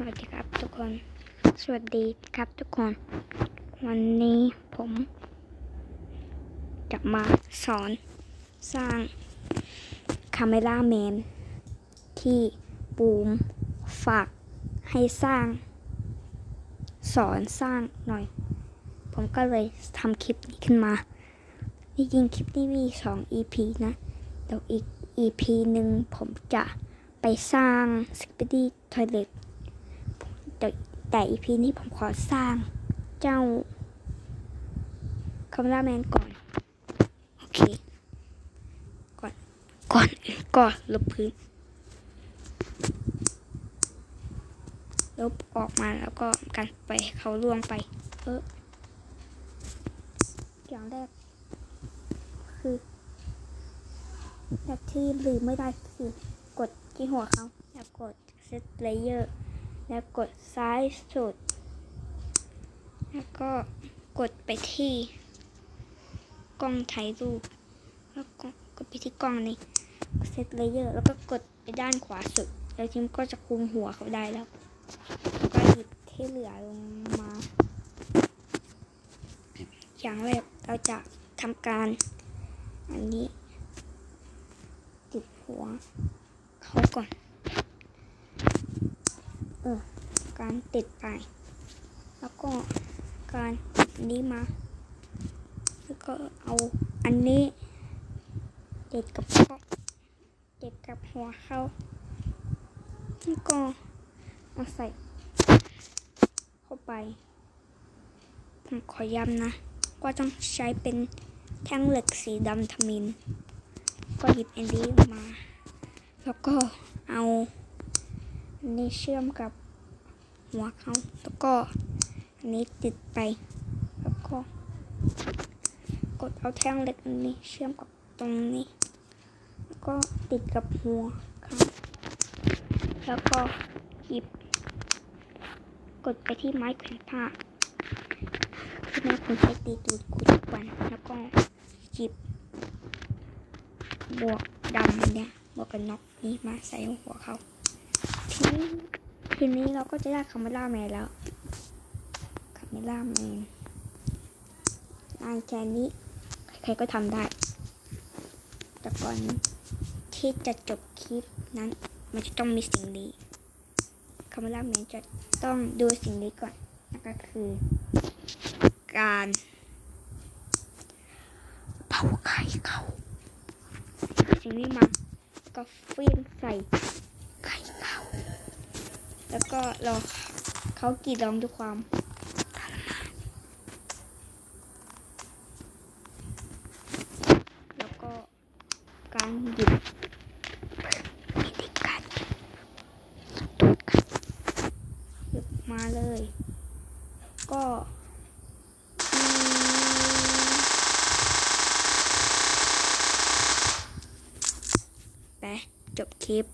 สวัสดีครับทุกคน สวัสดีครับทุกคน วันนี้ผม จะมาสอนสร้างคาเมล่าแมนที่ปูมฝากให้สร้าง สอนสร้างหน่อย ผมก็เลยทำคลิปนี้ขึ้นมาจริงคลิปนี้มี 2 EP นะเดี๋ยวอีก EP หนึ่งผมจะไปสร้าง s p i d y Toilet แต่ แต่ EP นี้ผมขอสร้างเจ้าคาเมล่าแมนก่อน โอเค ก่อน ก่อนอื่นลบพื้น ลบออกมาแล้วก็กันไปเขาล่วงไป เอออย่างแรก คือแบบที่ลืมไม่ได้คือกดที่หัวเขาแล้วกด set layer แล้วกดซ้ายสุด แล้วก็กดไปที่กล้องถ่ายรูปแล้วก็กดไปที่กล้องนี้ set layer แล้วก็กดไปด้านขวาสุด แล้วทีมก็จะคุมหัวเขาได้แล้วก็หยิบที่เหลือลงมา อย่างแรกเราจะทำการ อันนี้ ติดหัวเขาก่อน การติดไป แล้วก็การนี้มา แล้วก็เอาอันนี้ติดกับก็ติดกับหัวเขาแล้วก็เอาใส่เข้าไป ผมขอย้ำนะก็ต้องใช้เป็นแท่งเหล็กสีดำทมิน ก็หยิบอันนี้มา แล้วก็เอาอันนี้เชื่อมกับ หัวเขาแล้วก็อันนี้ติดไป แล้วก็ กดเอาแท่งเหล็กอันนี้เชื่อมกับตรงนี้ แล้วก็ติดกับหัวเขาแล้วก็หยิบ กดไปที่ไม้แขวนผ้าที่แม่คุณใช้ตีตูดคุณทุกวันแล้วก็หยิบบวกดำเนี่ยบวกกันน็อกนี้มาใส่หัวเขาทีนี้ ทีนี้เราก็จะได้คาเมล่าแมนแล้วคาเมล่าแมนงานแค่นี้ ใครๆก็ทำได้ แต่ก่อนที่จะจบคลิปนั้น มันจะต้องมีสิ่งนี้คาเมล่าแมนจะต้องดูสิ่งนี้ก่อนนั่นก็คือ การเผาไข่เขาสิ่งนี้มาก็ฟี้ยงใส่ แล้วก็รอเขากรีดร้องด้วยความทรมานแล้วก็การหยิบวิธีการหยิบตูดกันหยิบมาเลย ก็ไปจบคลิป